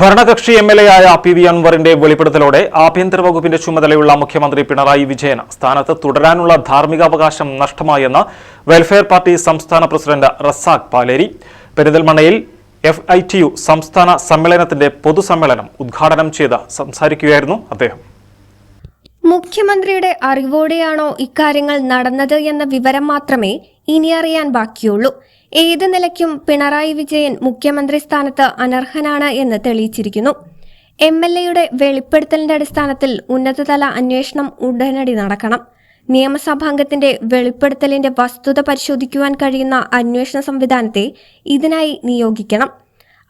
ഭരണകക്ഷി M L A ആയ P V അൻവറിന്റെ വെളിപ്പെടുത്തലോടെ ആഭ്യന്തര വകുപ്പിന്റെ ചുമതലയുള്ള മുഖ്യമന്ത്രി പിണറായി വിജയൻ സ്ഥാനത്ത് തുടരാനുള്ള ധാർമ്മികാവകാശം നഷ്ടമായെന്ന് വെൽഫെയർ പാർട്ടി സംസ്ഥാന പ്രസിഡന്റ് റസാഖ് പാലേരി. പെരിന്തൽമണ്ണയിൽ എഫ് ഐ ടി യു സംസ്ഥാന സമ്മേളനത്തിന്റെ പൊതുസമ്മേളനം ഉദ്ഘാടനം ചെയ്ത് സംസാരിക്കുകയായിരുന്നു അദ്ദേഹം. മുഖ്യമന്ത്രിയുടെ അറിവോടെയാണോ ഇക്കാര്യങ്ങൾ നടന്നത് എന്ന വിവരം മാത്രമേ ഇനി അറിയാൻ ബാക്കിയുള്ളൂ. ഏത് നിലയ്ക്കും പിണറായി വിജയൻ മുഖ്യമന്ത്രി സ്ഥാനത്ത് അനർഹനാണ് എന്ന് തെളിയിച്ചിരിക്കുന്നു. എം എൽ എയുടെ വെളിപ്പെടുത്തലിന്റെ അടിസ്ഥാനത്തിൽ ഉന്നതതല അന്വേഷണം ഉടനടി നടക്കണം. നിയമസഭാംഗത്തിന്റെ വെളിപ്പെടുത്തലിന്റെ വസ്തുത പരിശോധിക്കുവാൻ കഴിയുന്ന അന്വേഷണ സംവിധാനത്തെ ഇതിനായി നിയോഗിക്കണം.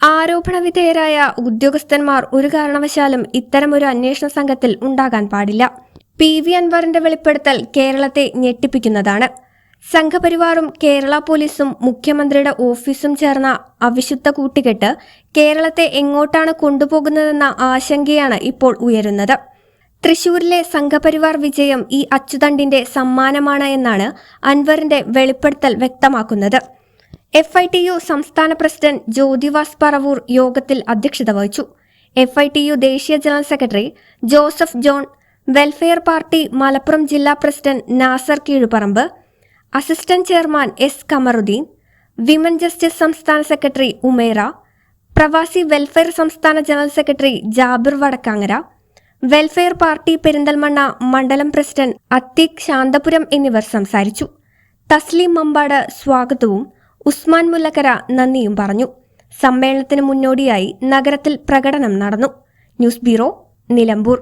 ആരോപണ വിധേയരായ ഉദ്യോഗസ്ഥന്മാർ ഒരു കാരണവശാലും ഇത്തരമൊരു അന്വേഷണ സംഘത്തിൽ ഉണ്ടാകാൻ പാടില്ല. പി വി അൻവറിന്റെ വെളിപ്പെടുത്തൽ കേരളത്തെ ഞെട്ടിപ്പിക്കുന്നതാണ്. സംഘപരിവാറും കേരള പോലീസും മുഖ്യമന്ത്രിയുടെ ഓഫീസും ചേർന്ന അവിശുദ്ധ കൂട്ടുകെട്ട് കേരളത്തെ എങ്ങോട്ടാണ് കൊണ്ടുപോകുന്നതെന്ന ആശങ്കയാണ് ഇപ്പോൾ ഉയരുന്നത്. തൃശൂരിലെ സംഘപരിവാർ വിജയം ഈ അച്ചുതണ്ടിന്റെ സമ്മാനമാണ് എന്നാണ് അൻവറിന്റെ വെളിപ്പെടുത്തൽ വ്യക്തമാക്കുന്നത്. എഫ് ഐ ടി യു സംസ്ഥാന പ്രസിഡന്റ് ജ്യോതിവാസ് പറവൂർ യോഗത്തിൽ അധ്യക്ഷത വഹിച്ചു. എഫ് ഐ ടി യു ദേശീയ general secretary Joseph John welfare party Malappuram ജില്ലാ president Nasar Keezhuparamba assistant chairman S Kamaruddin women justice സംസ്ഥാന സെക്രട്ടറി ഉമേറ പ്രവാസി വെൽഫെയർ സംസ്ഥാന general secretary Jabir Vadakkangara welfare party Perinthalmanna മണ്ഡലം പ്രസിഡന്റ് അത്തിക് ശാന്തപുരം എന്നിവർ സംസാരിച്ചു. തസ്ലീം മമ്പാട് സ്വാഗതവും ഉസ്മാൻ മുല്ലക്കര നന്ദിയും പറഞ്ഞു. സമ്മേളനത്തിന് മുന്നോടിയായി നഗരത്തിൽ പ്രകടനം നടന്നു. News bureau Nilambur.